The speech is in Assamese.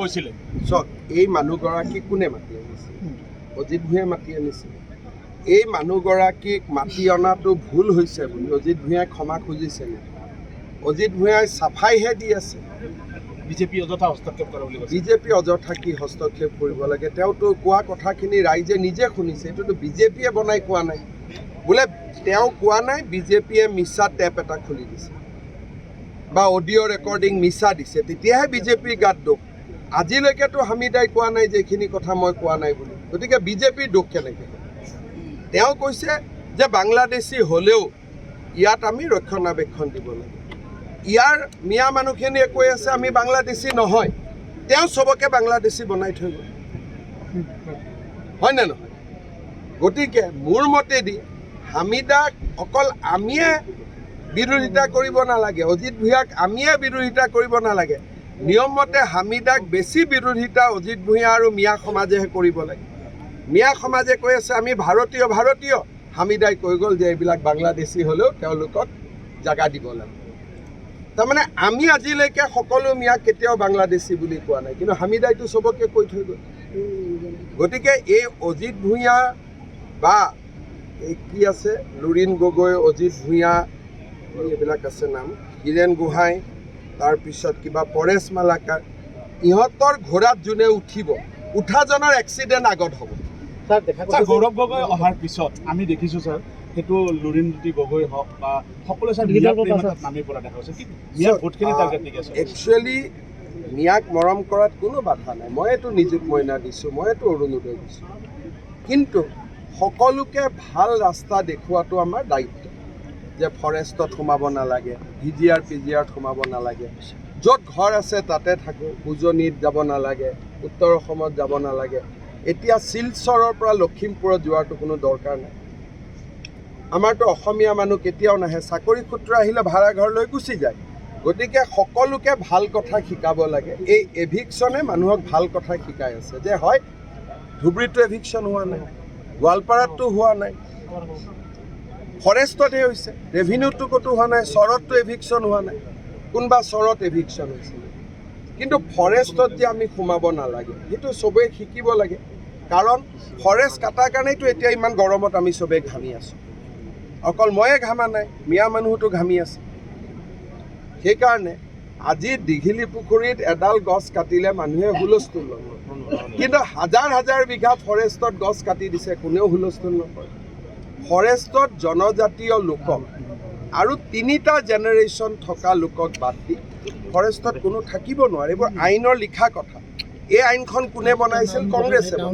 কৈছিলে। চাওক এই মানুহগৰাকীক কোনে মাতি আনিছে? অজিত ভূঞাই মাতি আনিছে। এই মানুহগৰাকীক মাতি অনাটো ভুল হৈছে বুলি অজিত ভূঞাই ক্ষমা খুজিছে নেকি অজিত ভূঞাই চাফাইহে দি আছে। বিজেপি অযথা হস্তক্ষেপ কৰে বুলি বিজেপি অযথা কি হস্তক্ষেপ কৰিব লাগে? তেওঁতো কোৱা কথাখিনি ৰাইজে নিজে শুনিছে। এইটোতো বিজেপিয়ে বনাই কোৱা নাই। বোলে তেওঁ কোৱা নাই বিজেপিয়ে মিছা টেপ এটা খুলি দিছে। বা অডিঅ' ৰেকৰ্ডিং মিছা দিছে। তেতিয়াহে বিজেপিৰ গাত দোষ। আজিলৈকেতো হামিদাই কোৱা নাই যে এইখিনি কথা মই কোৱা নাই বুলি। গতিকে বিজেপিৰ দোষ কেনেকৈ? তেওঁ কৈছে যে বাংলাদেশী হ'লেও ইয়াত আমি ৰক্ষণাবেক্ষণ দিব লাগে। ইয়াৰ মিয়া মানুহখিনিয়ে কৈ আছে আমি বাংলাদেশী নহয়। তেওঁ চবকে বাংলাদেশী বনাই থৈ গ'ল। হয়নে নহয়? গতিকে মোৰ মতেদি হামিদাক অকল আমিয়ে বিৰোধিতা কৰিব নালাগে অজিত ভূঞাক আমিয়ে বিৰোধিতা কৰিব নালাগে। নিয়মমতে হামিদাক বেছি বিৰোধিতা অজিত ভূঞা আৰু মিয়া সমাজেহে কৰিব লাগে। মিয়া সমাজে কৈ আছে আমি ভাৰতীয় ভাৰতীয়। হামিদাই কৈ গ'ল যে এইবিলাক বাংলাদেশী হ'লেও তেওঁলোকক জাগা দিব লাগে। তাৰমানে আমি আজিলৈকে সকলো মিয়াক কেতিয়াও বাংলাদেশী বুলি কোৱা নাই। কিন্তু হামিদাইটো চবকে কৈ থৈ গ'ল। গতিকে এই অজিত ভূঞা বা এই কি আছে লুৰিণ গগৈ অজিত ভূঞা এইবিলাক আছে নাম। হীৰেণ গোহাঁই তাৰপিছত কিবা পৰেশ মালাকাৰ ইহঁতৰ ঘোঁৰাত যোনে উঠিব উঠাজনৰ এক্সিডেণ্ট আগত হ'ব। গৌৰৱ গগৈ অহাৰ পিছত আমি দেখিছোঁ ছাৰ সেইটো লুৰিণজ্যোতি গগৈ হওক বা সকলোৱে ছাৰ নামি পৰা দেখা গৈছে। একচুৱেলি মিয়াক মৰম কৰাত কোনো বাধা নাই। মইতো নিযুত মইনা দিছোঁ মইতো অৰুণোদয় দিছোঁ। কিন্তু সকলোকে ভাল ৰাস্তা দেখুওৱাটো আমাৰ দায়িত্ব। যে ফৰেষ্টত সোমাব নালাগে V G R P G আৰত সোমাব নালাগে। য'ত ঘৰ আছে, তাতে থাকোঁ, উজনিত যাব নালাগে, উত্তৰ অসমত যাব নালাগে। এতিয়া শিলচৰৰ পৰা লখিমপুৰত যোৱাটো কোনো দৰকাৰ নাই। আমাৰতো অসমীয়া মানুহ কেতিয়াও নাহে। চাকৰি সূত্ৰে আহিলে ভাড়া ঘৰলৈ গুচি যায়। গতিকে সকলোকে ভালো কথা শিকাব লাগে। এই এভিকশ্যনে মানুহক ভালো কথা শিকাই আছে। যে হয়, ধুবুৰীতো এভিকশ্যন হোৱা নাই গোৱালপাৰাততো হোৱা নাই। ফৰেষ্টতহে হৈছে। ৰেভিনিউটো ক'তো হোৱা নাই চৰততো এভিকশ্যন হোৱা নাই। কোনোবা চৰত এভিকশ্যন হৈছে কিন্তু ফৰেষ্টত যে আমি সোমাব নালাগে সেইটো চবেই শিকিব লাগে। কাৰণ ফৰেষ্ট কটাৰ কাৰণেইতো এতিয়া ইমান গৰমত আমি চবেই ঘামি আছোঁ। অকল ময়ে ঘামা নাই মিয়া মানুহতো ঘামি আছে। সেইকাৰণে আজি দীঘিলী পুখুৰীত এডাল গছ কাটিলে মানুহে হুলস্থুল নকৰে। কিন্তু হাজাৰ হাজাৰ বিঘা ফৰেষ্টত গছ কাটি দিছে কোনেও হুলস্থুল নকৰে। ফৰেষ্টত জনজাতীয় লোকক আৰু তিনিটা জেনেৰেশ্যন থকা লোকক বাদ দি ফৰেষ্টত কোনো থাকিব নোৱাৰে, এইবোৰ আইনৰ লিখা কথা এই আইনখন কোনে বনাইছিল কংগ্ৰেছে।